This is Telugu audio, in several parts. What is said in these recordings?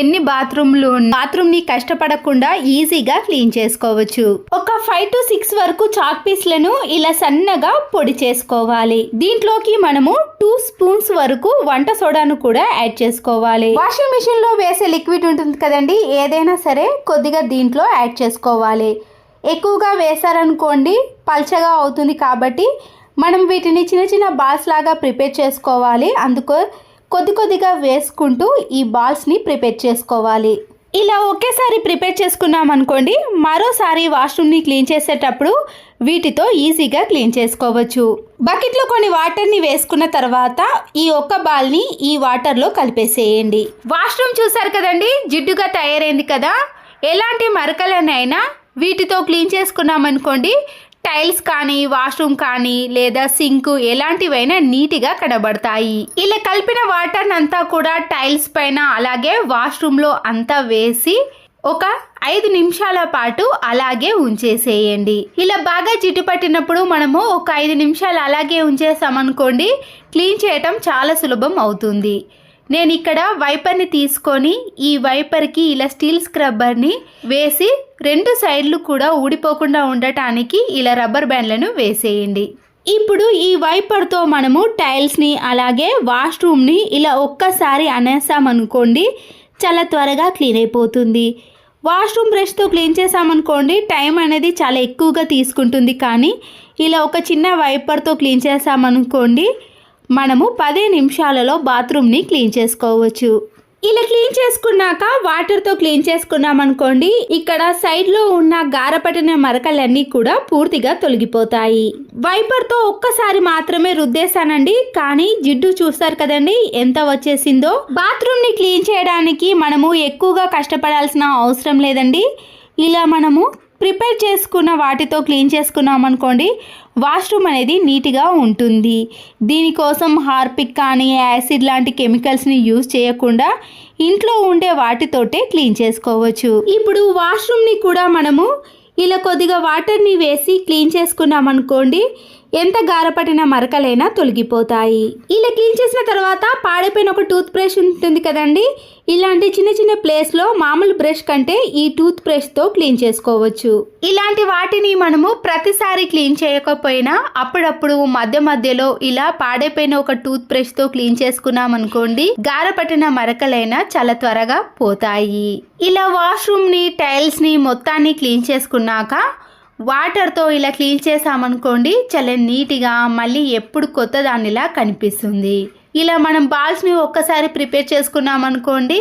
ఎన్ని బాత్రూమ్లు బాత్రూమ్ని కష్టపడకుండా ఈజీగా క్లీన్ చేసుకోవచ్చు. ఒక ఫైవ్ టు సిక్స్ వరకు చాక్ పీస్లను ఇలా సన్నగా పొడి చేసుకోవాలి. దీంట్లోకి మనము టూ స్పూన్స్ వరకు వంట సోడాను కూడా యాడ్ చేసుకోవాలి. వాషింగ్ మిషన్లో వేసే లిక్విడ్ ఉంటుంది కదండి ఏదైనా సరే కొద్దిగా దీంట్లో యాడ్ చేసుకోవాలి. ఎక్కువగా వేశారనుకోండి పల్చగా అవుతుంది కాబట్టి మనం వీటిని చిన్న చిన్న బాల్స్ లాగా ప్రిపేర్ చేసుకోవాలి. అందుకో కొద్ది కొద్దిగా వేసుకుంటూ ఈ బాల్స్ని ప్రిపేర్ చేసుకోవాలి. ఇలా ఒకేసారి ప్రిపేర్ చేసుకున్నాం అనుకోండి మరోసారి వాష్రూమ్ని క్లీన్ చేసేటప్పుడు వీటితో ఈజీగా క్లీన్ చేసుకోవచ్చు. బకెట్లో కొన్ని వాటర్ని వేసుకున్న తర్వాత ఈ ఒక్క బాల్ని ఈ వాటర్లో కలిపేసేయండి. వాష్రూమ్ చూసారు కదండి జిడ్డుగా తయారైంది కదా? ఎలాంటి మరకలనైనా వీటితో క్లీన్ చేసుకున్నామనుకోండి టైల్స్ కానీ వాష్రూమ్ కానీ లేదా సింక్ ఎలాంటివైనా నీట్గా కనబడతాయి. ఇలా కలిపిన వాటర్ అంతా కూడా టైల్స్ పైన అలాగే వాష్రూమ్లో అంతా వేసి ఒక ఐదు నిమిషాల పాటు అలాగే ఉంచేసేయండి. ఇలా బాగా జిడ్డు పట్టినప్పుడు మనము ఒక ఐదు నిమిషాలు అలాగే ఉంచేసామనుకోండి క్లీన్ చేయటం చాలా సులభం అవుతుంది. నేను ఇక్కడ వైపర్ని తీసుకొని ఈ వైపర్కి ఇలా స్టీల్ స్క్రబ్బర్ని వేసి రెండు సైడ్లు కూడా ఊడిపోకుండా ఉండటానికి ఇలా రబ్బర్ బ్యాండ్లను వేసేయండి. ఇప్పుడు ఈ వైపర్తో మనము టైల్స్ని అలాగే వాష్రూమ్ని ఇలా ఒక్కసారి అనేసామనుకోండి చాలా త్వరగా క్లీన్ అయిపోతుంది. వాష్రూమ్ బ్రష్తో క్లీన్ చేసామనుకోండి టైం అనేది చాలా ఎక్కువగా తీసుకుంటుంది కానీ ఇలా ఒక చిన్న వైపర్తో క్లీన్ చేసామనుకోండి మనము పదే నిమిషాలలో బాత్రూమ్ని క్లీన్ చేసుకోవచ్చు. ఇలా క్లీన్ చేసుకున్నాక వాటర్తో క్లీన్ చేసుకున్నాం అనుకోండి ఇక్కడ సైడ్లో ఉన్న గారపట్టిన మరకలన్నీ కూడా పూర్తిగా తొలగిపోతాయి. వైపర్తో ఒక్కసారి మాత్రమే రుద్దేశానండి కానీ జిడ్డు చూస్తారు కదండి ఎంత వచ్చేసిందో. బాత్రూమ్ని క్లీన్ చేయడానికి మనము ఎక్కువగా కష్టపడాల్సిన అవసరం లేదండి. ఇలా మనము ప్రిపేర్ చేసుకున్న వాటితో క్లీన్ చేసుకున్నాం అనుకోండి వాష్రూమ్ అనేది నీట్గా ఉంటుంది. దీనికోసం హార్పిక్ కానీ యాసిడ్ లాంటి కెమికల్స్ని యూజ్ చేయకుండా ఇంట్లో ఉండే వాటితోటే క్లీన్ చేసుకోవచ్చు. ఇప్పుడు వాష్రూమ్ని కూడా మనము ఇలా కొద్దిగా వాటర్ని వేసి క్లీన్ చేసుకున్నాం అనుకోండి ఎంత గారపడిన మరకలైనా తొలగిపోతాయి. ఇలా క్లీన్ చేసిన తర్వాత పాడైపోయిన ఒక టూత్ బ్రష్ ఉంటుంది కదండి? ఇలాంటి చిన్న చిన్న ప్లేస్లో మామూలు బ్రష్ కంటే ఈ టూత్ బ్రష్తో క్లీన్ చేసుకోవచ్చు. ఇలాంటి వాటిని మనము ప్రతిసారి క్లీన్ చేయకపోయినా అప్పుడప్పుడు మధ్య మధ్యలో ఇలా పాడైపోయిన ఒక టూత్ బ్రష్తో క్లీన్ చేసుకున్నాం అనుకోండి గారపట్టిన మరకలైనా చాలా త్వరగా పోతాయి. ఇలా వాష్రూమ్ని టైల్స్ని మొత్తాన్ని క్లీన్ చేసుకున్నాక వాటర్తో ఇలా క్లీన్ చేసామనుకోండి చాలా నీట్గా మళ్ళీ ఎప్పుడు కొత్త దానిలా కనిపిస్తుంది. ఇలా మనం బాల్స్ని ఒక్కసారి ప్రిపేర్ చేసుకున్నామనుకోండి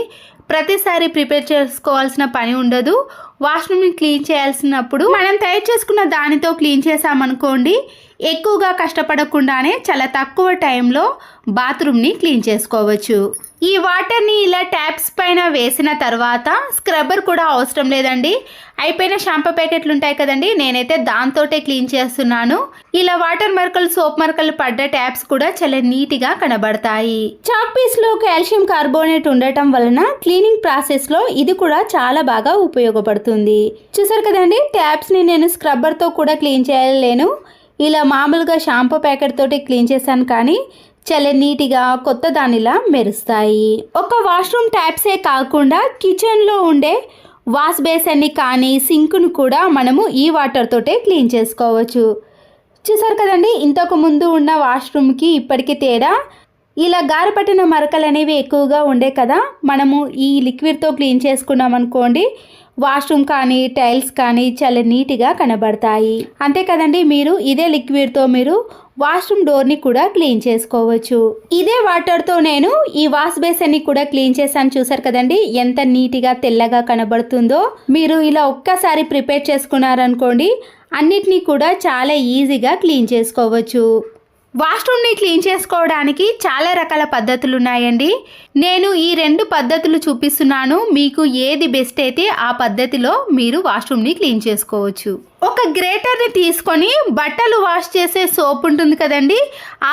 ప్రతిసారి ప్రిపేర్ చేసుకోవాల్సిన పని ఉండదు. వాష్రూమ్ని క్లీన్ చేయాల్సినప్పుడు మనం తయారు చేసుకున్న దానితో క్లీన్ చేసామనుకోండి ఎక్కువగా కష్టపడకుండానే చాలా తక్కువ టైంలో బాత్రూమ్ని క్లీన్ చేసుకోవచ్చు. ఈ వాటర్ని ఇలా ట్యాప్స్ పైన వేసిన తర్వాత స్క్రబ్బర్ కూడా అవసరం లేదండి. అయిపోయిన షాంపూ ప్యాకెట్లు ఉంటాయి కదండి నేనైతే దాంతోటే క్లీన్ చేస్తున్నాను. ఇలా వాటర్ మరకలు సోప్ మరకలు పడ్డ ట్యాప్స్ కూడా చాలా నీట్గా కనబడతాయి. చాక్ పీస్లో కాల్షియం కార్బోనేట్ ఉండటం వలన క్లీనింగ్ ప్రాసెస్లో ఇది కూడా చాలా బాగా ఉపయోగపడుతుంది. చూసారు కదండి ట్యాప్స్ని నేను స్క్రబ్బర్తో కూడా క్లీన్ చేయలేను. ఇలా మామూలుగా షాంపూ ప్యాకెట్ తోటి క్లీన్ చేశాను కానీ చాలా నీట్గా కొత్త దానిలా మెరుస్తాయి. ఒక వాష్రూమ్ ట్యాప్సే కాకుండా కిచెన్లో ఉండే వాష్ బేసన్ని కానీ సింక్ను కూడా మనము ఈ వాటర్ తోటే క్లీన్ చేసుకోవచ్చు. చూసారు కదండి ఇంతకు ముందు ఉన్న వాష్రూమ్కి ఇప్పటికీ తేడా? ఇలా గారపట్టిన మరకలు అనేవి ఎక్కువగా ఉండే కదా? మనము ఈ లిక్విడ్తో క్లీన్ చేసుకున్నాం అనుకోండి వాష్రూమ్ కానీ టైల్స్ కానీ చాలా నీట్గా కనబడతాయి. అంతే కదండి మీరు ఇదే లిక్విడ్తో మీరు వాష్రూమ్ డోర్ని కూడా క్లీన్ చేసుకోవచ్చు. ఇదే వాటర్తో నేను ఈ వాష్ బేసిన్ని కూడా క్లీన్ చేశాను. చూసారు కదండి? ఎంత నీట్గా తెల్లగా కనబడుతుందో. మీరు ఇలా ఒక్కసారి ప్రిపేర్ చేసుకున్నారనుకోండి అన్నిటినీ కూడా చాలా ఈజీగా క్లీన్ చేసుకోవచ్చు. వాష్రూమ్ని క్లీన్ చేసుకోవడానికి చాలా రకాల పద్ధతులు ఉన్నాయండి నేను ఈ రెండు పద్ధతులు చూపిస్తున్నాను. మీకు ఏది బెస్ట్ అయితే ఆ పద్ధతిలో మీరు వాష్రూమ్ని క్లీన్ చేసుకోవచ్చు. ఒక గ్రేటర్ని తీసుకొని బట్టలు వాష్ చేసే సోప్ ఉంటుంది కదండి.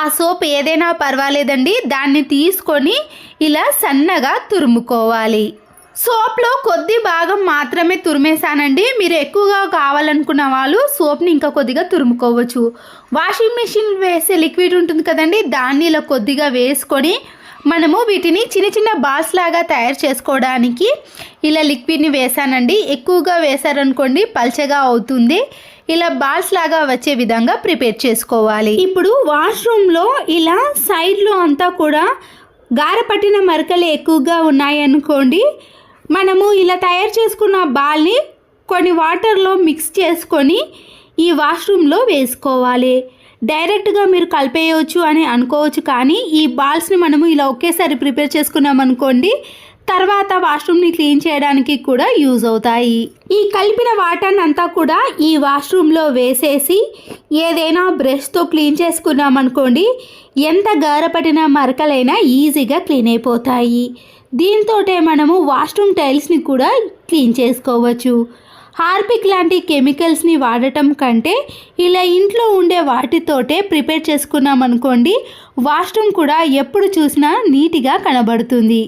ఆ సోప్ ఏదైనా పర్వాలేదండి. దాన్ని తీసుకొని ఇలా సన్నగా తురుముకోవాలి. సోప్లో కొద్ది భాగం మాత్రమే తురిమేశానండి. మీరు ఎక్కువగా కావాలనుకున్న వాళ్ళు సోప్ని ఇంకా కొద్దిగా తురుముకోవచ్చు. వాషింగ్ మిషన్ వేసే లిక్విడ్ ఉంటుంది కదండి దాన్ని ఇలా కొద్దిగా వేసుకొని మనము వీటిని చిన్న చిన్న బాల్స్ లాగా తయారు చేసుకోవడానికి ఇలా లిక్విడ్ని వేసానండి ఎక్కువగా వేసారనుకోండి పల్చగా అవుతుంది. ఇలా బాల్స్ లాగా వచ్చే విధంగా ప్రిపేర్ చేసుకోవాలి. ఇప్పుడు వాష్రూమ్లో ఇలా సైడ్లో అంతా కూడా గారపట్టిన మరకలు ఎక్కువగా ఉన్నాయనుకోండి మనము ఇలా తయారు చేసుకున్న బాల్ని కొన్ని వాటర్లో మిక్స్ చేసుకొని ఈ వాష్రూమ్లో వేసుకోవాలి. డైరెక్ట్గా మీరు కలిపేయవచ్చు అని అనుకోవచ్చు కానీ ఈ బాల్స్ని మనము ఇలా ఒకేసారి ప్రిపేర్ చేసుకున్నాం అనుకోండి తర్వాత వాష్రూమ్ని క్లీన్ చేయడానికి కూడా యూజ్ అవుతాయి. ఈ కలిపిన వాటర్ని అంతా కూడా ఈ వాష్రూమ్లో వేసేసి ఏదైనా బ్రష్తో క్లీన్ చేసుకున్నామనుకోండి ఎంత గారపడిన మరకలైనా ఈజీగా క్లీన్ అయిపోతాయి. దీంతోటే మనము వాష్రూమ్ టైల్స్ని కూడా క్లీన్ చేసుకోవచ్చు. హార్పిక్ లాంటి కెమికల్స్ని వాడటం కంటే ఇలా ఇంట్లో ఉండే వాటితోటే ప్రిపేర్ చేసుకున్నాం అనుకోండి వాష్రూమ్ కూడా ఎప్పుడు చూసినా నీట్గా కనబడుతుంది.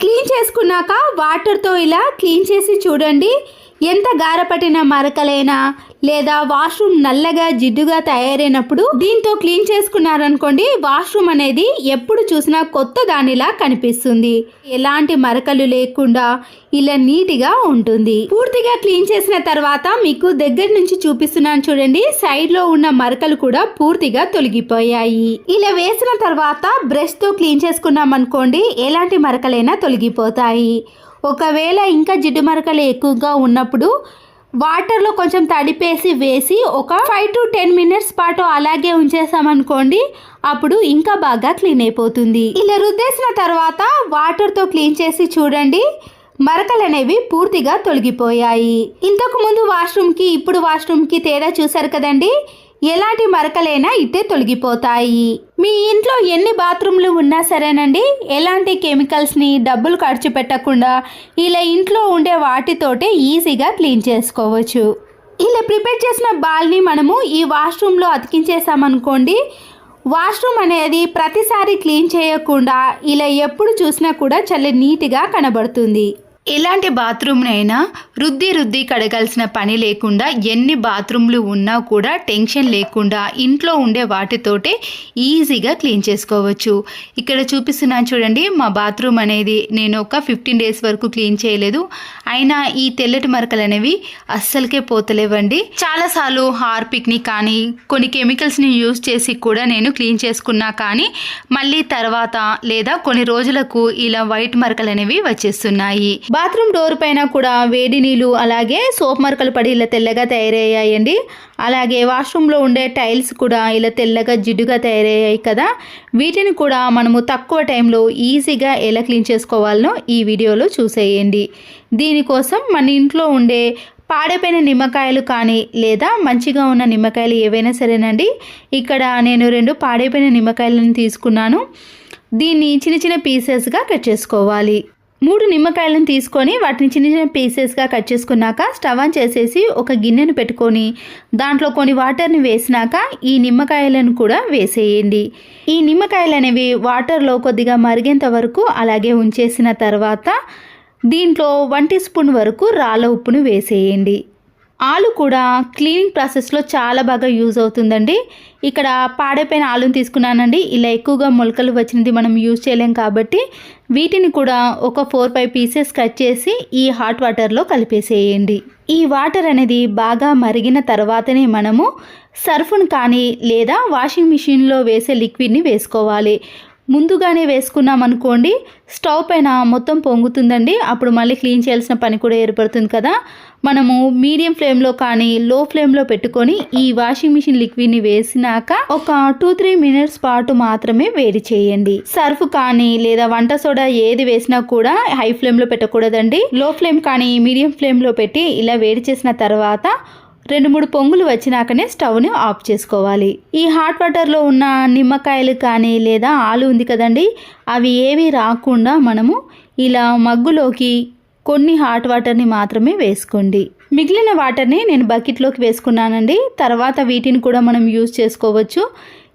క్లీన్ చేసుకున్నాక వాటర్తో ఇలా క్లీన్ చేసి చూడండి. ఎంత గారపట్టిన మరకలైనా లేదా వాష్రూమ్ నల్లగా జిడ్డుగా తయారైనప్పుడు దీంతో క్లీన్ చేసుకున్నారనుకోండి వాష్రూమ్ అనేది ఎప్పుడు చూసినా కొత్త దానిలా కనిపిస్తుంది. ఎలాంటి మరకలు లేకుండా ఇలా నీట్గా ఉంటుంది. పూర్తిగా క్లీన్ చేసిన తర్వాత మీకు దగ్గర నుంచి చూపిస్తున్నాను చూడండి సైడ్లో ఉన్న మరకలు కూడా పూర్తిగా తొలగిపోయాయి. ఇలా వేసిన తర్వాత బ్రష్తో క్లీన్ చేసుకున్నాం అనుకోండి ఎలాంటి మరకలైనా తొలగిపోతాయి. ఒకవేళ ఇంకా జిడ్డు మరకలు ఎక్కువగా ఉన్నప్పుడు వాటర్లో కొంచెం తడిపేసి వేసి ఒక ఫైవ్ టు టెన్ మినిట్స్ పాటు అలాగే ఉంచేసామనుకోండి అప్పుడు ఇంకా బాగా క్లీన్ అయిపోతుంది. ఇలా రుద్దేసిన తర్వాత వాటర్తో క్లీన్ చేసి చూడండి మరకలు అనేవి పూర్తిగా తొలగిపోయాయి. ఇంతకు ముందు వాష్రూమ్కి ఇప్పుడు వాష్రూమ్కి తేడా చూసారు కదండి? ఎలాంటి మరకలైనా ఇట్టే తొలగిపోతాయి. మీ ఇంట్లో ఎన్ని బాత్రూమ్లు ఉన్నా సరేనండి ఎలాంటి కెమికల్స్ని డబ్బులు ఖర్చు పెట్టకుండా ఇలా ఇంట్లో ఉండే వాటితోటే ఈజీగా క్లీన్ చేసుకోవచ్చు. ఇలా ప్రిపేర్ చేసిన బాల్ని మనము ఈ వాష్రూమ్లో అతికించేసామనుకోండి వాష్రూమ్ అనేది ప్రతిసారి క్లీన్ చేయకుండా ఇలా ఎప్పుడు చూసినా కూడా చాలా నీట్గా కనబడుతుంది. ఎలాంటి బాత్రూమ్నైనా రుద్ది రుద్ది కడగాల్సిన పని లేకుండా ఎన్ని బాత్రూమ్లు ఉన్నా కూడా టెన్షన్ లేకుండా ఇంట్లో ఉండే వాటితోటే ఈజీగా క్లీన్ చేసుకోవచ్చు. ఇక్కడ చూపిస్తున్నాను చూడండి మా బాత్రూమ్ అనేది నేను ఒక ఫిఫ్టీన్ డేస్ వరకు క్లీన్ చేయలేదు. అయినా ఈ తెల్లటి మరకలు అనేవి అస్సలకే పోతలేవండి. చాలాసార్లు హార్పిక్ని కానీ కొన్ని కెమికల్స్ని యూజ్ చేసి కూడా నేను క్లీన్ చేసుకున్నా కానీ మళ్ళీ తర్వాత లేదా కొన్ని రోజులకు ఇలా వైట్ మరకలు అనేవి వచ్చేస్తున్నాయి. బాత్రూమ్ డోర్ పైన కూడా వేడి నీళ్ళు అలాగే సోప్ మరకలు పడి ఇలా తెల్లగా తయారయ్యాయండి. అలాగే వాష్రూమ్లో ఉండే టైల్స్ కూడా ఇలా తెల్లగా జిడ్డుగా తయారయ్యాయి కదా. వీటిని కూడా మనము తక్కువ టైంలో ఈజీగా ఎలా క్లీన్ చేసుకోవాలనో ఈ వీడియోలో చూసేయండి. దీనికోసం మన ఇంట్లో ఉండే పాడైపోయిన నిమ్మకాయలు కానీ లేదా మంచిగా ఉన్న నిమ్మకాయలు ఏవైనా సరేనండి. ఇక్కడ నేను రెండు పాడైపోయిన నిమ్మకాయలను తీసుకున్నాను. దీన్ని చిన్న చిన్న పీసెస్గా కట్ చేసుకోవాలి. మూడు నిమ్మకాయలను తీసుకొని వాటిని చిన్న చిన్న పీసెస్గా కట్ చేసుకున్నాక స్టవ్ ఆన్ చేసేసి ఒక గిన్నెను పెట్టుకొని దాంట్లో కొన్ని వాటర్ని వేసినాక ఈ నిమ్మకాయలను కూడా వేసేయండి. ఈ నిమ్మకాయలు అనేవి వాటర్లో కొద్దిగా మరిగేంత వరకు అలాగే ఉంచేసిన తర్వాత దీంట్లో వన్ టీ స్పూన్ వరకు రాళ్ళ ఉప్పును వేసేయండి. ఆలు కూడా క్లీనింగ్ ప్రాసెస్లో చాలా బాగా యూజ్ అవుతుందండి. ఇక్కడ పాడైపోయిన ఆలును తీసుకున్నానండి. ఇలా ఎక్కువగా మొలకలు వచ్చినది మనం యూజ్ చేయలేం కాబట్టి వీటిని కూడా ఒక ఫోర్ ఫైవ్ పీసెస్ కట్ చేసి ఈ హాట్ వాటర్లో కలిపేసేయండి. ఈ వాటర్ అనేది బాగా మరిగిన తర్వాతనే మనము సర్ఫ్ను కానీ లేదా వాషింగ్ మిషన్లో వేసే లిక్విడ్ని వేసుకోవాలి. ముందుగానే వేసుకున్నాం అనుకోండి స్టవ్ పైన మొత్తం పొంగుతుందండి. అప్పుడు మళ్ళీ క్లీన్ చేయాల్సిన పని కూడా ఏర్పడుతుంది కదా. మనము మీడియం ఫ్లేమ్లో కానీ లో ఫ్లేమ్లో పెట్టుకొని ఈ వాషింగ్ మిషన్ లిక్విడ్ని వేసినాక ఒక టూ త్రీ మినిట్స్ పాటు మాత్రమే వేడి చేయండి. సర్ఫ్ కానీ లేదా వంట సోడా ఏది వేసినా కూడా హై ఫ్లేమ్లో పెట్టకూడదండి. లో ఫ్లేమ్ కానీ మీడియం ఫ్లేమ్లో పెట్టి ఇలా వేడి చేసిన తర్వాత రెండు మూడు పొంగులు వచ్చినాకనే స్టవ్ని ఆఫ్ చేసుకోవాలి. ఈ హాట్ వాటర్లో ఉన్న నిమ్మకాయలు కానీ లేదా ఆలు ఉంది కదండి అవి ఏవి రాకుండా మనము ఇలా మగ్గులోకి కొన్ని హాట్ వాటర్ని మాత్రమే వేసుకోండి. మిగిలిన వాటర్ని నేను బకెట్లోకి వేసుకున్నానండి. తర్వాత వీటిని కూడా మనం యూజ్ చేసుకోవచ్చు.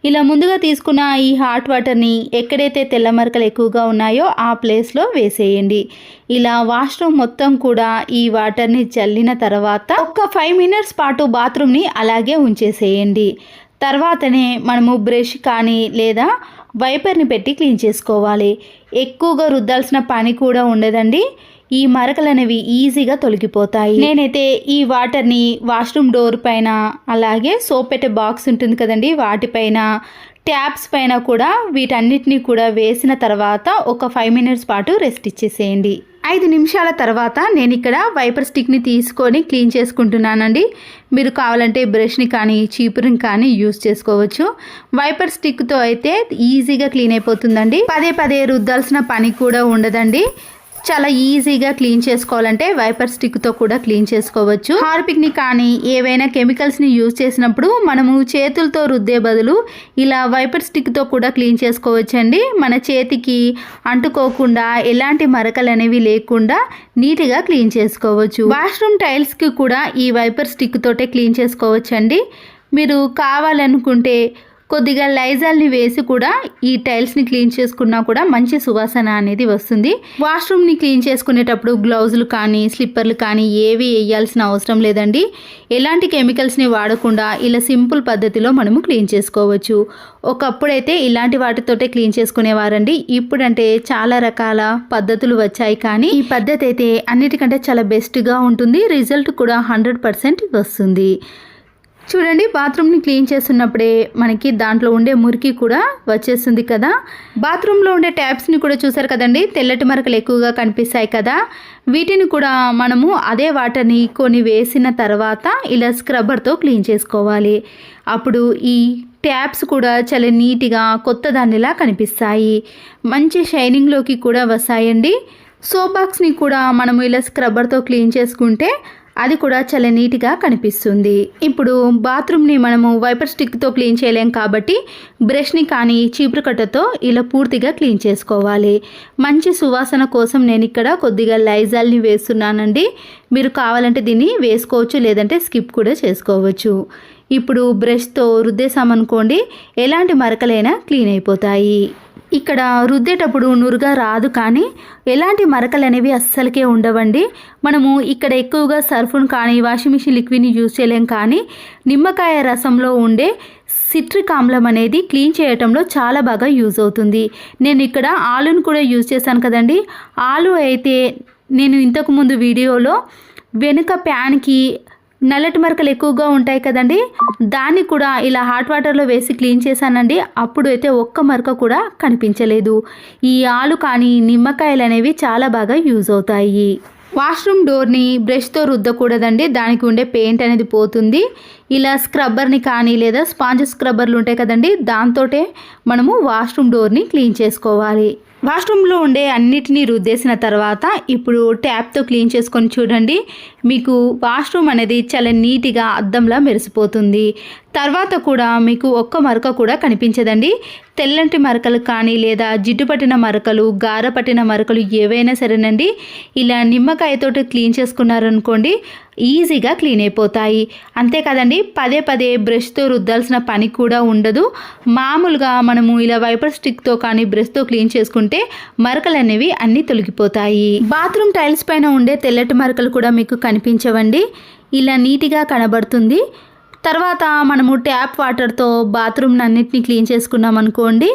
ఇలా ముందుగా తీసుకున్న ఈ హాట్ వాటర్ని ఎక్కడైతే తెల్ల మరకలు ఎక్కువగా ఉన్నాయో ఆ ప్లేస్లో వేసేయండి. ఇలా వాష్రూమ్ మొత్తం కూడా ఈ వాటర్ని చల్లిన తర్వాత ఒక ఫైవ్ మినిట్స్ పాటు బాత్రూమ్ని అలాగే ఉంచేసేయండి. తర్వాతనే మనము బ్రష్ కానీ లేదా వైపర్ని పెట్టి క్లీన్ చేసుకోవాలి. ఎక్కువగా రుద్దాల్సిన పని కూడా ఉండదండి. ఈ మరకలనేవి ఈజీగా తొలగిపోతాయి. నేనైతే ఈ వాటర్ని వాష్రూమ్ డోర్ పైన అలాగే సోప్ పెట్టే బాక్స్ ఉంటుంది కదండి వాటిపైన ట్యాప్స్ పైన కూడా వీటన్నిటిని కూడా వేసిన తర్వాత ఒక ఫైవ్ మినిట్స్ పాటు రెస్ట్ ఇచ్చేసేయండి. ఐదు నిమిషాల తర్వాత నేను ఇక్కడ వైపర్ స్టిక్ని తీసుకొని క్లీన్ చేసుకుంటున్నానండి. మీరు కావాలంటే బ్రష్ని కానీ చీపురుని కానీ యూజ్ చేసుకోవచ్చు. వైపర్ స్టిక్తో అయితే ఈజీగా క్లీన్ అయిపోతుందండి. పదే పదే రుద్దాల్సిన పని కూడా ఉండదండి. చాలా ఈజీగా క్లీన్ చేసుకోవాలంటే వైపర్ స్టిక్తో కూడా క్లీన్ చేసుకోవచ్చు. హార్పిక్ని కానీ ఏవైనా కెమికల్స్ని యూజ్ చేసినప్పుడు మనము చేతులతో రుద్దే బదులు ఇలా వైపర్ స్టిక్తో కూడా క్లీన్ చేసుకోవచ్చండి. మన చేతికి అంటుకోకుండా ఎలాంటి మరకలు అనేవి లేకుండా నీట్గా క్లీన్ చేసుకోవచ్చు. వాష్రూమ్ టైల్స్కి కూడా ఈ వైపర్ స్టిక్ తోటే క్లీన్ చేసుకోవచ్చండి. మీరు కావాలనుకుంటే కొద్దిగా లైజాల్ని వేసి కూడా ఈ టైల్స్ని క్లీన్ చేసుకున్నా కూడా మంచి సువాసన అనేది వస్తుంది. వాష్రూమ్ని క్లీన్ చేసుకునేటప్పుడు గ్లౌజులు కానీ స్లిప్పర్లు కానీ ఏవి వేయాల్సిన అవసరం లేదండి. ఎలాంటి కెమికల్స్ని వాడకుండా ఇలా సింపుల్ పద్ధతిలో మనము క్లీన్ చేసుకోవచ్చు. ఒకప్పుడైతే ఇలాంటి వాటితోటే క్లీన్ చేసుకునేవారండి. ఇప్పుడంటే చాలా రకాల పద్ధతులు వచ్చాయి కానీ ఈ పద్ధతి అయితే అన్నిటికంటే చాలా బెస్ట్గా ఉంటుంది. రిజల్ట్ కూడా హండ్రెడ్ పర్సెంట్ వస్తుంది. చూడండి బాత్రూమ్ని క్లీన్ చేస్తున్నప్పుడే మనకి దాంట్లో ఉండే మురికి కూడా వచ్చేస్తుంది కదా. బాత్రూంలో ఉండే ట్యాప్స్ని కూడా చూసారు కదండి తెల్లటి మరకలు ఎక్కువగా కనిపిస్తాయి కదా. వీటిని కూడా మనము అదే వాటర్ని కొన్ని వేసిన తర్వాత ఇలా స్క్రబ్బర్తో క్లీన్ చేసుకోవాలి. అప్పుడు ఈ ట్యాప్స్ కూడా చాలా నీట్గా కొత్త దానిలా కనిపిస్తాయి. మంచి షైనింగ్లోకి కూడా వస్తాయండి. సోప్ బాక్స్ని కూడా మనము ఇలా స్క్రబ్బర్తో క్లీన్ చేసుకుంటే అది కూడా చాలా నీట్గా కనిపిస్తుంది. ఇప్పుడు బాత్రూమ్ని మనము వైపర్ స్టిక్తో క్లీన్ చేయలేం కాబట్టి బ్రష్ని కానీ చీపురు కట్టతో ఇలా పూర్తిగా క్లీన్ చేసుకోవాలి. మంచి సువాసన కోసం నేను ఇక్కడ కొద్దిగా లైజాల్ని వేస్తున్నానండి. మీరు కావాలంటే దీన్ని వేసుకోవచ్చు లేదంటే స్కిప్ కూడా చేసుకోవచ్చు. ఇప్పుడు బ్రష్తో రుద్దేశామనుకోండి ఎలాంటి మరకలైనా క్లీన్ అయిపోతాయి. ఇక్కడ రుద్దేటప్పుడు నురుగా రాదు కానీ ఎలాంటి మరకలు అనేవి అస్సలకే ఉండవండి. మనము ఇక్కడ ఎక్కువగా సర్ఫును కానీ వాషింగ్ మిషన్ లిక్విడ్ని యూజ్ చేయలేం కానీ నిమ్మకాయ రసంలో ఉండే సిట్రిక్ ఆమ్లం అనేది క్లీన్ చేయటంలో చాలా బాగా యూజ్ అవుతుంది. నేను ఇక్కడ ఆలును కూడా యూజ్ చేశాను కదండి. ఆలు అయితే నేను ఇంతకుముందు వీడియోలో వెనుక ప్యాన్కి నల్లటి మరకలు ఎక్కువగా ఉంటాయి కదండి. దాన్ని కూడా ఇలా హాట్ వాటర్లో వేసి క్లీన్ చేశానండి. అప్పుడు అయితే ఒక్క మరక కూడా కనిపించలేదు. ఈ ఆలు కానీ నిమ్మకాయలు అనేవి చాలా బాగా యూజ్ అవుతాయి. వాష్రూమ్ డోర్ని బ్రష్తో రుద్దకూడదండి. దానికి ఉండే పెయింట్ అనేది పోతుంది. ఇలా స్క్రబ్బర్ని కానీ లేదా స్పాంజ్ స్క్రబ్బర్లు ఉంటాయి కదండి. దాంతోటే మనము వాష్రూమ్ డోర్ని క్లీన్ చేసుకోవాలి. వాష్రూమ్లో ఉండే అన్నిటినీ రుద్దేసిన తర్వాత ఇప్పుడు ట్యాప్తో క్లీన్ చేసుకొని చూడండి. మీకు వాష్రూమ్ అనేది చాలా నీట్గా అద్దంలా మెరిసిపోతుంది. తర్వాత కూడా మీకు ఒక్క మరక కూడా కనిపించదండి. తెల్లంటి మరకలు కానీ లేదా జిడ్డు పట్టిన మరకలు గార పట్టిన మరకలు ఏవైనా సరేనండి. ఇలా నిమ్మకాయతోటి క్లీన్ చేసుకున్నారనుకోండి ఈజీగా క్లీన్ అయిపోతాయి. అంతేకాదండి పదే పదే బ్రష్తో రుద్దాల్సిన పని కూడా ఉండదు. మామూలుగా మనము ఇలా వైపర్ స్టిక్తో కానీ బ్రష్తో క్లీన్ చేసుకుంటే మరకలు అనేవి అన్నీ తొలగిపోతాయి. బాత్రూమ్ టైల్స్ పైన ఉండే తెల్లటి మరకలు కూడా మీకు కనిపించవండి. ఇలా నీట్గా కనబడుతుంది. తర్వాత మనము ట్యాప్ వాటర్తో బాత్రూమ్ అన్నిటిని క్లీన్ చేసుకున్నాం అనుకోండి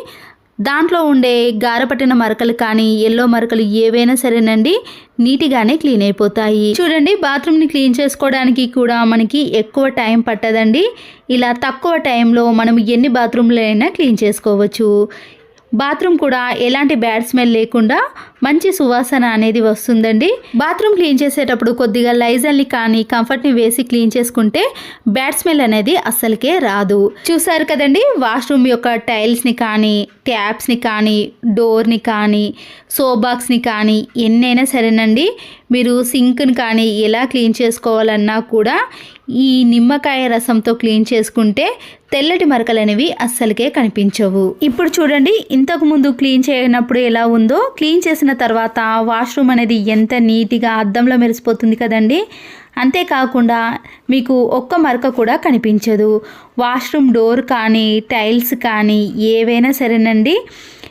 దాంట్లో ఉండే గారపట్టిన మరకలు కానీ ఎల్లో మరకలు ఏవైనా సరేనండి నీట్గానే క్లీన్ అయిపోతాయి. చూడండి బాత్రూమ్ని క్లీన్ చేసుకోవడానికి కూడా మనకి ఎక్కువ టైం పట్టదండి. ఇలా తక్కువ టైంలో మనం ఎన్ని బాత్రూమ్లైనా అయినా క్లీన్ చేసుకోవచ్చు. బాత్రూమ్ కూడా ఎలాంటి బ్యాడ్ స్మెల్ లేకుండా మంచి సువాసన అనేది వస్తుందండి. బాత్రూమ్ క్లీన్ చేసేటప్పుడు కొద్దిగా లైజల్ని కానీ కంఫర్ట్ని వేసి క్లీన్ చేసుకుంటే బ్యాడ్ స్మెల్ అనేది అస్సలకే రాదు. చూసారు కదండి వాష్రూమ్ యొక్క టైల్స్ని కానీ ట్యాప్స్ని కానీ డోర్ని కానీ సోబాక్స్ని కానీ ఎన్నైనా సరేనండి మీరు సింక్ని కానీ ఎలా క్లీన్ చేసుకోవాలన్నా కూడా ఈ నిమ్మకాయ రసంతో క్లీన్ చేసుకుంటే తెల్లటి మరకలు అనేవి అస్సలకే కనిపించవు. ఇప్పుడు చూడండి ఇంతకు ముందు క్లీన్ చేయనప్పుడు ఎలా ఉందో క్లీన్ చేసిన తర్వాత వాష్రూమ్ అనేది ఎంత నీట్గా అద్దంలో మెరిసిపోతుంది కదండి? అంతేకాకుండా మీకు ఒక్క మరక కూడా కనిపించదు. వాష్రూమ్ డోర్ కానీ టైల్స్ కానీ ఏవైనా సరేనండి.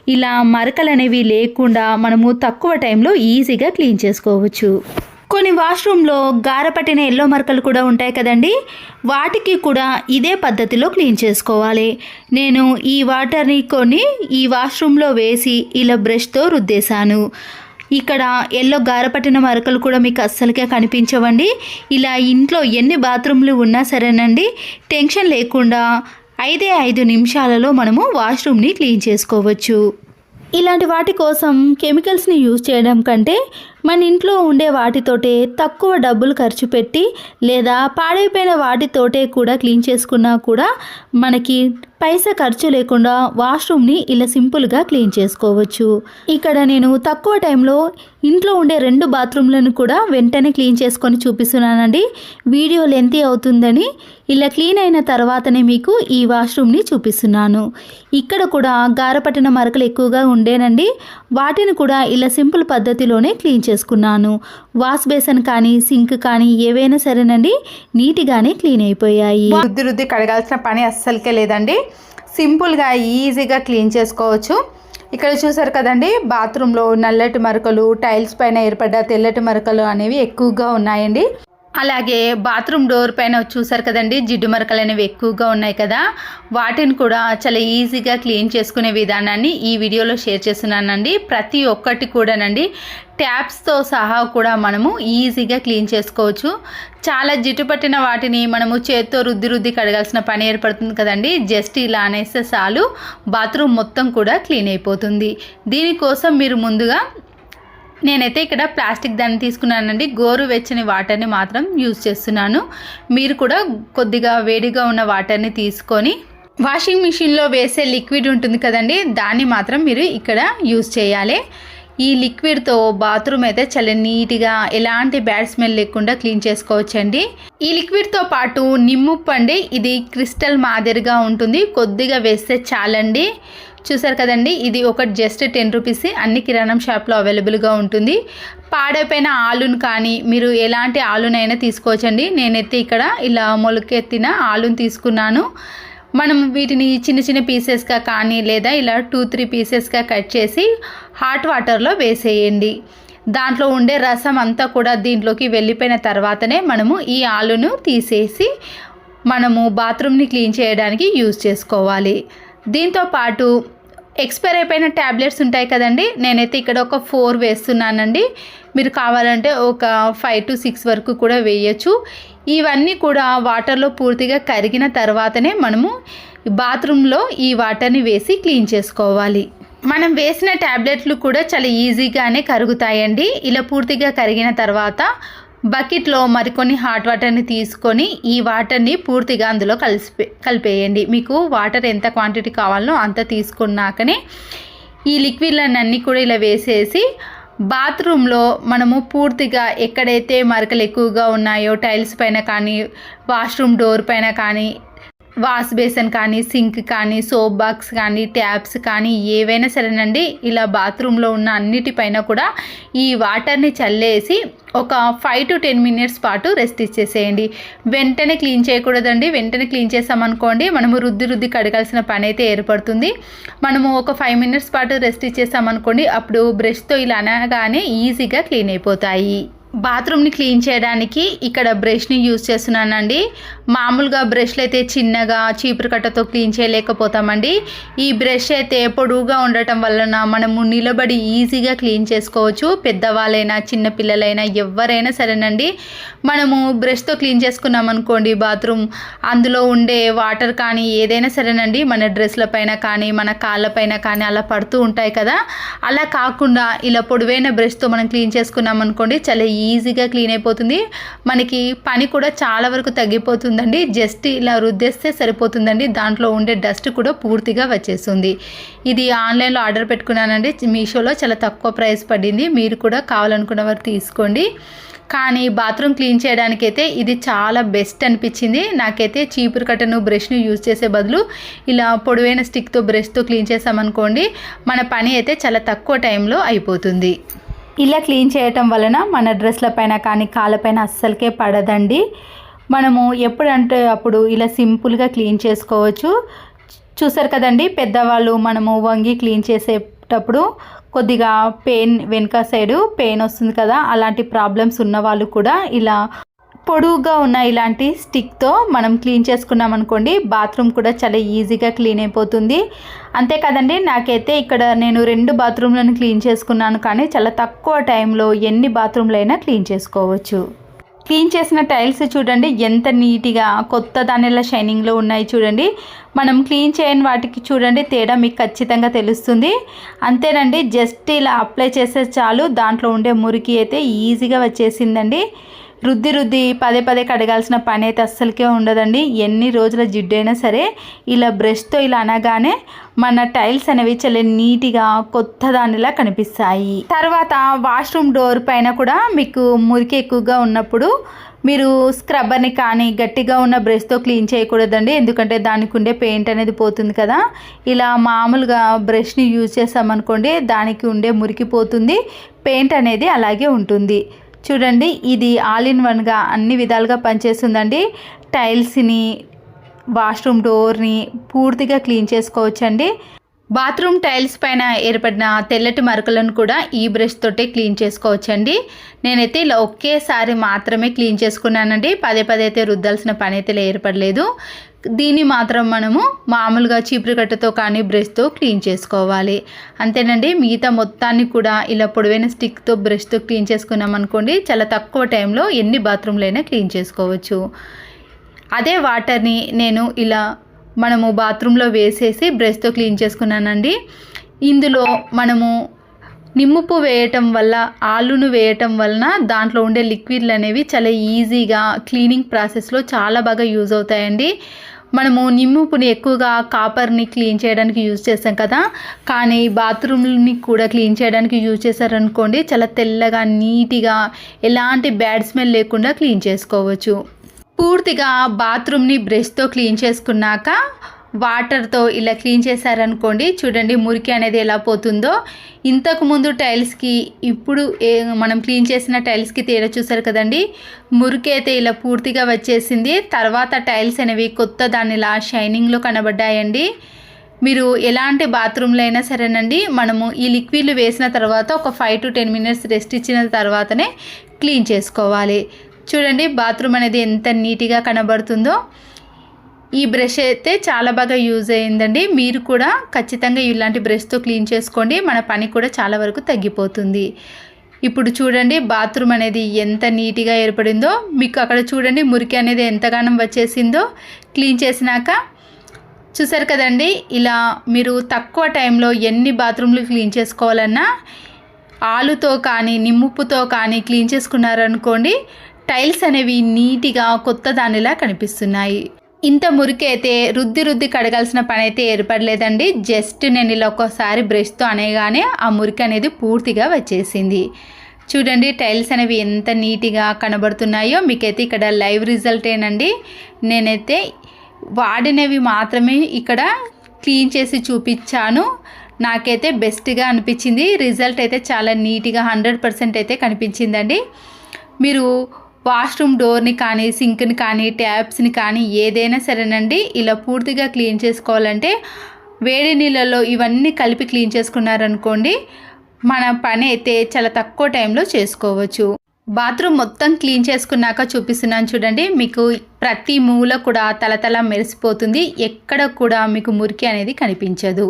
ఇలా మరకలు అనేవి లేకుండా మనము తక్కువ టైంలో ఈజీగా క్లీన్ చేసుకోవచ్చు. కొన్ని వాష్రూమ్లో గారపట్టిన ఎల్లో మరకలు కూడా ఉంటాయి కదండి. వాటికి కూడా ఇదే పద్ధతిలో క్లీన్ చేసుకోవాలి. నేను ఈ వాటర్ని కొని ఈ వాష్రూమ్లో వేసి ఇలా బ్రష్తో రుద్దేశాను. ఇక్కడ ఎల్లో గారపట్టిన మరకలు కూడా మీకు అస్సలుగా కనిపించవండి. ఇలా ఇంట్లో ఎన్ని బాత్రూమ్లు ఉన్నా సరేనండి టెన్షన్ లేకుండా ఐదే ఐదు నిమిషాలలో మనము వాష్రూమ్ని క్లీన్ చేసుకోవచ్చు. ఇలాంటి వాటి కోసం కెమికల్స్ని యూజ్ చేయడం కంటే మన ఇంట్లో ఉండే వాటితోటే తక్కువ డబ్బులు ఖర్చు పెట్టి లేదా పాడైపోయిన వాటితోటే కూడా క్లీన్ చేసుకున్నా కూడా మనకి పైసా ఖర్చు లేకుండా వాష్రూమ్ని ఇలా సింపుల్గా క్లీన్ చేసుకోవచ్చు. ఇక్కడ నేను తక్కువ టైంలో ఇంట్లో ఉండే రెండు బాత్రూమ్లను కూడా వెంటనే క్లీన్ చేసుకొని చూపిస్తున్నానండి. వీడియో లెంతీ అవుతుందని ఇలా క్లీన్ అయిన తర్వాతనే మీకు ఈ వాష్రూమ్ని చూపిస్తున్నాను. ఇక్కడ కూడా గారపట్టిన మరకలు ఎక్కువగా ఉండేనండి. వాటిని కూడా ఇలా సింపుల్ పద్ధతిలోనే క్లీన్ చేసుకున్నాను. వాష్ బేసన్ కానీ సింక్ కానీ ఏవైనా సరేనండి నీట్గానే క్లీన్ అయిపోయాయి. రుద్ది రుద్ది కడగాల్సిన పని అస్సలకే లేదండి. సింపుల్గా ఈజీగా క్లీన్ చేసుకోవచ్చు. ఇక్కడ చూసారు కదండి బాత్రూంలో నల్లటి మరకలు టైల్స్ పైన ఏర్పడ్డ తెల్లటి మరకలు అనేవి ఎక్కువగా ఉన్నాయండి. అలాగే బాత్రూమ్ డోర్ పైన చూసారు కదండి జిడ్డు మరకలు అనేవి ఎక్కువగా ఉన్నాయి కదా. వాటిని కూడా చాలా ఈజీగా క్లీన్ చేసుకునే విధానాన్ని ఈ వీడియోలో షేర్ చేస్తున్నానండి. ప్రతి ఒక్కటి కూడానండి ట్యాప్స్తో సహా కూడా మనము ఈజీగా క్లీన్ చేసుకోవచ్చు. చాలా జిడ్డు పట్టిన వాటిని మనము చేత్తో రుద్ది రుద్ది కడగాల్సిన పని ఏర్పడుతుంది కదండి. జస్ట్ ఇలా అనేస్తే చాలు బాత్రూమ్ మొత్తం కూడా క్లీన్ అయిపోతుంది. దీనికోసం మీరు ముందుగా నేనైతే ఇక్కడ ప్లాస్టిక్ దాన్ని తీసుకున్నానండి. గోరువెచ్చని వాటర్ని మాత్రం యూజ్ చేస్తున్నాను. మీరు కూడా కొద్దిగా వేడిగా ఉన్న వాటర్ని తీసుకొని వాషింగ్ మిషన్లో వేసే లిక్విడ్ ఉంటుంది కదండి దాన్ని మాత్రం మీరు ఇక్కడ యూజ్ చేయాలి. ఈ లిక్విడ్తో బాత్రూమ్ అయితే చాలా నీట్గా ఎలాంటి బ్యాడ్ స్మెల్ లేకుండా క్లీన్ చేసుకోవచ్చండి. ఈ లిక్విడ్తో పాటు నిమ్ముప్పు అండి ఇది క్రిస్టల్ మాదిరిగా ఉంటుంది. కొద్దిగా వేస్తే చాలండి. చూసారు కదండి ఇది ఒక జస్ట్ టెన్ రూపీస్ అన్ని కిరాణం షాప్లో అవైలబుల్గా ఉంటుంది. పాడైపోయిన ఆలును కానీ మీరు ఎలాంటి ఆలునైనా తీసుకోవచ్చండి. నేనైతే ఇక్కడ ఇలా మొలకెత్తిన ఆలును తీసుకున్నాను. మనం వీటిని చిన్న చిన్న పీసెస్గా కానీ లేదా ఇలా టూ త్రీ పీసెస్గా కట్ చేసి హాట్ వాటర్లో వేసేయండి. దాంట్లో ఉండే రసం అంతా కూడా దీంట్లోకి వెళ్ళిపోయిన తర్వాతనే మనము ఈ ఆలును తీసేసి మనము బాత్రూమ్ని క్లీన్ చేయడానికి యూజ్ చేసుకోవాలి. దీంతో పాటు ఎక్స్పైర్ అయిపోయిన ట్యాబ్లెట్స్ ఉంటాయి కదండి. నేనైతే ఇక్కడ ఒక ఫోర్ వేస్తున్నానండి. మీరు కావాలంటే ఒక ఫైవ్ టు సిక్స్ వరకు కూడా వేయచ్చు. ఇవన్నీ కూడా వాటర్లో పూర్తిగా కరిగిన తర్వాతనే మనము బాత్రూంలో ఈ వాటర్ని వేసి క్లీన్ చేసుకోవాలి. మనం వేసిన ట్యాబ్లెట్లు కూడా చాలా ఈజీగానే కరుగుతాయండి. ఇలా పూర్తిగా కరిగిన తర్వాత బకెట్లో మరికొన్ని హాట్ వాటర్ని తీసుకొని ఈ వాటర్ని పూర్తిగా అందులో కలిసి కలిపేయండి. మీకు వాటర్ ఎంత క్వాంటిటీ కావాలో అంత తీసుకున్నాకనే ఈ లిక్విడ్లన్నీ కూడా ఇలా వేసేసి బాత్రూంలో మనము పూర్తిగా ఎక్కడైతే మరకలు ఎక్కువగా ఉన్నాయో టైల్స్ పైన కానీ వాష్రూమ్ డోర్ పైన కానీ వాష్ బేసన్ కానీ సింక్ కానీ సోప్ బాక్స్ కానీ ట్యాప్స్ కానీ ఏవైనా సరేనండి. ఇలా బాత్రూంలో ఉన్న అన్నిటిపైన కూడా ఈ వాటర్ని చల్లేసి ఒక ఫైవ్ టు టెన్ మినిట్స్ పాటు రెస్ట్ ఇచ్చేసేయండి. వెంటనే క్లీన్ చేయకూడదండి. వెంటనే క్లీన్ చేసామనుకోండి మనము రుద్ది రుద్ది కడగాల్సిన పని అయితే ఏర్పడుతుంది. మనము ఒక ఫైవ్ మినిట్స్ పాటు రెస్ట్ ఇచ్చేసామనుకోండి అప్పుడు బ్రష్తో ఇలా అనగానే ఈజీగా క్లీన్ అయిపోతాయి. బాత్రూమ్ని క్లీన్ చేయడానికి ఇక్కడ బ్రష్ని యూజ్ చేస్తున్నానండి. మామూలుగా బ్రష్లు అయితే చిన్నగా చీపురు కట్టతో క్లీన్ చేయలేకపోతామండి. ఈ బ్రష్ అయితే పొడువుగా ఉండటం వలన మనము నిలబడి ఈజీగా క్లీన్ చేసుకోవచ్చు. పెద్దవాళ్ళైనా చిన్నపిల్లలైనా ఎవరైనా సరేనండి. మనము బ్రష్తో క్లీన్ చేసుకున్నాం అనుకోండి బాత్రూమ్ అందులో ఉండే వాటర్ కానీ ఏదైనా సరేనండి. మన డ్రెస్ల పైన కానీ మన కాళ్ళపైన కానీ అలా పడుతూ ఉంటాయి కదా. అలా కాకుండా ఇలా పొడవైన బ్రష్తో మనం క్లీన్ చేసుకున్నాం అనుకోండి చాలా ఈజీగా క్లీన్ అయిపోతుంది. మనకి పని కూడా చాలా వరకు తగ్గిపోతుందండి. జస్ట్ ఇలా రుద్దేస్తే సరిపోతుందండి. దాంట్లో ఉండే డస్ట్ కూడా పూర్తిగా వచ్చేస్తుంది. ఇది ఆన్లైన్లో ఆర్డర్ పెట్టుకున్నానండి. మీషోలో చాలా తక్కువ ప్రైస్ పడింది. మీరు కూడా కావాలనుకున్న వారు తీసుకోండి. కానీ బాత్రూమ్ క్లీన్ చేయడానికైతే ఇది చాలా బెస్ట్ అనిపించింది. నాకైతే చీపురు కట్టను బ్రష్ను యూజ్ చేసే బదులు ఇలా పొడవైన స్టిక్తో బ్రష్తో క్లీన్ చేసామనుకోండి మన పని అయితే చాలా తక్కువ టైంలో అయిపోతుంది. ఇలా క్లీన్ చేయటం వలన మన డ్రెస్ల పైన కానీ కాళ్ళపైన అస్సలకే పడదండి. మనము ఎప్పుడంటే అప్పుడు ఇలా సింపుల్గా క్లీన్ చేసుకోవచ్చు. చూసారు కదండి పెద్దవాళ్ళు మనము వంగి క్లీన్ చేసేటప్పుడు కొద్దిగా పెయిన్ వెనుక సైడు పెయిన్ వస్తుంది కదా అలాంటి ప్రాబ్లమ్స్ ఉన్న వాళ్ళు కూడా ఇలా పొడువుగా ఉన్న ఇలాంటి స్టిక్తో మనం క్లీన్ చేసుకున్నాం అనుకోండి బాత్రూమ్ కూడా చాలా ఈజీగా క్లీన్ అయిపోతుంది. అంతే కదండి నాకైతే ఇక్కడ నేను రెండు బాత్రూమ్లను క్లీన్ చేసుకున్నాను కానీ చాలా తక్కువ టైంలో ఎన్ని బాత్రూమ్లైనా క్లీన్ చేసుకోవచ్చు. క్లీన్ చేసిన టైల్స్ చూడండి ఎంత నీట్గా కొత్త దానిలా షైనింగ్లో ఉన్నాయి చూడండి. మనం క్లీన్ చేయని వాటికి చూడండి తేడా మీకు ఖచ్చితంగా తెలుస్తుంది. అంతేనండి జస్ట్ ఇలా అప్లై చేస్తే చాలు దాంట్లో ఉండే మురికి అయితే ఈజీగా వచ్చేసిందండి. రుద్ది రుద్ది పదే పదే కడగాల్సిన పని అయితే అస్సలకే ఉండదండి. ఎన్ని రోజుల జిడ్డైనా సరే ఇలా బ్రష్తో ఇలా అనగానే మన టైల్స్ అనేవి చాలా నీట్గా కొత్త దానిలా కనిపిస్తాయి. తర్వాత వాష్రూమ్ డోర్ పైన కూడా మీకు మురికి ఎక్కువగా ఉన్నప్పుడు మీరు స్క్రబ్బర్ని కానీ గట్టిగా ఉన్న బ్రష్తో క్లీన్ చేయకూడదండి. ఎందుకంటే దానికి ఉండే పెయింట్ అనేది పోతుంది కదా. ఇలా మామూలుగా బ్రష్ని యూజ్ చేసామనుకోండి దానికి ఉండే మురికి పోతుంది పెయింట్ అనేది అలాగే ఉంటుంది. చూడండి ఇది ఆల్ ఇన్ వన్గా అన్ని విధాలుగా పనిచేస్తుందండి. టైల్స్ని వాష్రూమ్ డోర్ని పూర్తిగా క్లీన్ చేసుకోవచ్చండి. బాత్రూమ్ టైల్స్ పైన ఏర్పడిన తెల్లటి మరకలను కూడా ఈ బ్రష్ తోటే క్లీన్ చేసుకోవచ్చండి. నేనైతే ఇలా ఒకేసారి మాత్రమే క్లీన్ చేసుకున్నానండి. పదే పదే అయితే రుద్దాల్సిన పని అయితే ఏర్పడలేదు. దీన్ని మాత్రం మనము మామూలుగా చీపురుకట్టతో కానీ బ్రష్తో క్లీన్ చేసుకోవాలి. అంతేనండి మిగతా మొత్తాన్ని కూడా ఇలా పొడవైన స్టిక్తో బ్రష్తో క్లీన్ చేసుకున్నాం అనుకోండి చాలా తక్కువ టైంలో ఎన్ని బాత్రూమ్లైనా క్లీన్ చేసుకోవచ్చు. అదే వాటర్ని నేను ఇలా మనము బాత్రూంలో వేసేసి బ్రష్తో క్లీన్ చేసుకున్నానండి. ఇందులో మనము నిమ్ముపు వేయటం వల్ల ఆలును వేయటం వలన దాంట్లో ఉండే లిక్విడ్లు అనేవి చాలా ఈజీగా క్లీనింగ్ ప్రాసెస్లో చాలా బాగా యూజ్ అవుతాయండి. మనము నిమ్ముపుని ఎక్కువగా కాపర్ని క్లీన్ చేయడానికి యూజ్ చేస్తాం కదా. కానీ బాత్రూమ్ని కూడా క్లీన్ చేయడానికి యూజ్ చేశారనుకోండి చాలా తెల్లగా నీట్గా ఎలాంటి బ్యాడ్ స్మెల్ లేకుండా క్లీన్ చేసుకోవచ్చు. పూర్తిగా బాత్రూమ్ని బ్రష్తో క్లీన్ చేసుకున్నాక వాటర్తో ఇలా క్లీన్ చేశారనుకోండి చూడండి మురికి అనేది ఎలా పోతుందో. ఇంతకుముందు టైల్స్కి ఇప్పుడు ఏ మనం క్లీన్ చేసిన టైల్స్కి తేడా చూసారు కదండి? మురికి అయితే ఇలా పూర్తిగా వచ్చేసింది. తర్వాత టైల్స్ అనేవి కొత్త దానిలా షైనింగ్లో కనబడ్డాయండి. మీరు ఎలాంటి బాత్రూంలో అయినా సరేనండి మనము ఈ లిక్విడ్లు వేసిన తర్వాత ఒక five to ten minutes rest ఇచ్చిన తర్వాతనే క్లీన్ చేసుకోవాలి. చూడండి బాత్రూమ్ అనేది ఎంత నీట్గా కనబడుతుందో. ఈ బ్రష్ అయితే చాలా బాగా యూజ్ అయ్యిందండి. మీరు కూడా ఖచ్చితంగా ఇలాంటి బ్రష్తో క్లీన్ చేసుకోండి. మన పని కూడా చాలా వరకు తగ్గిపోతుంది. ఇప్పుడు చూడండి బాత్రూమ్ అనేది ఎంత నీట్గా ఏర్పడిందో. మీకు అక్కడ చూడండి మురికి అనేది ఎంతగానం వచ్చేసిందో. క్లీన్ చేసినాక చూసారు కదండి ఇలా మీరు తక్కువ టైంలో ఎన్ని బాత్రూమ్లు క్లీన్ చేసుకోవాలన్నా ఆలుతో కానీ నిమ్ముప్పుతో కానీ క్లీన్ చేసుకున్నారనుకోండి టైల్స్ అనేవి నీట్గా కొత్త దానిలా కనిపిస్తున్నాయి. ఇంత మురికైతే రుద్ది రుద్ది కడగాల్సిన పని అయితే ఏర్పడలేదండి. జస్ట్ నేను ఇలా ఒక్కోసారి బ్రష్తో అనేగానే ఆ మురికి అనేది పూర్తిగా వచ్చేసింది. చూడండి టైల్స్ అనేవి ఎంత నీట్గా కనబడుతున్నాయో. మీకైతే ఇక్కడ లైవ్ రిజల్టేనండి నేనైతే వాడినవి మాత్రమే ఇక్కడ క్లీన్ చేసి చూపించాను. నాకైతే బెస్ట్గా అనిపించింది. రిజల్ట్ అయితే చాలా నీట్గా హండ్రెడ్ పర్సెంట్ అయితే కనిపించిందండి. మీరు వాష్రూమ్ డోర్ని కానీ సింక్ని కానీ ట్యాప్స్ని కానీ ఏదైనా సరేనండి. ఇలా పూర్తిగా క్లీన్ చేసుకోవాలంటే వేడి నీళ్ళలో ఇవన్నీ కలిపి క్లీన్ చేసుకున్నారనుకోండి మన పని అయితే చాలా తక్కువ టైంలో చేసుకోవచ్చు. బాత్రూమ్ మొత్తం క్లీన్ చేసుకున్నాక చూపిస్తున్నాను చూడండి మీకు ప్రతి మూల కూడా తలతల మెరిసిపోతుంది. ఎక్కడ కూడా మీకు మురికి అనేది కనిపించదు.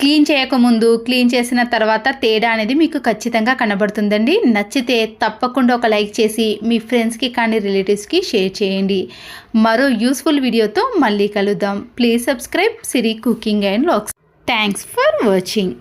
క్లీన్ చేయకముందు క్లీన్ చేసిన తర్వాత తేడా అనేది మీకు ఖచ్చితంగా కనబడుతుందండి. నచ్చితే తప్పకుండా ఒక లైక్ చేసి మీ ఫ్రెండ్స్కి కానీ రిలేటివ్స్కి షేర్ చేయండి. మరో యూస్ఫుల్ వీడియోతో మళ్ళీ కలుద్దాం. Please subscribe Siri cooking and vlogs thanks for watching.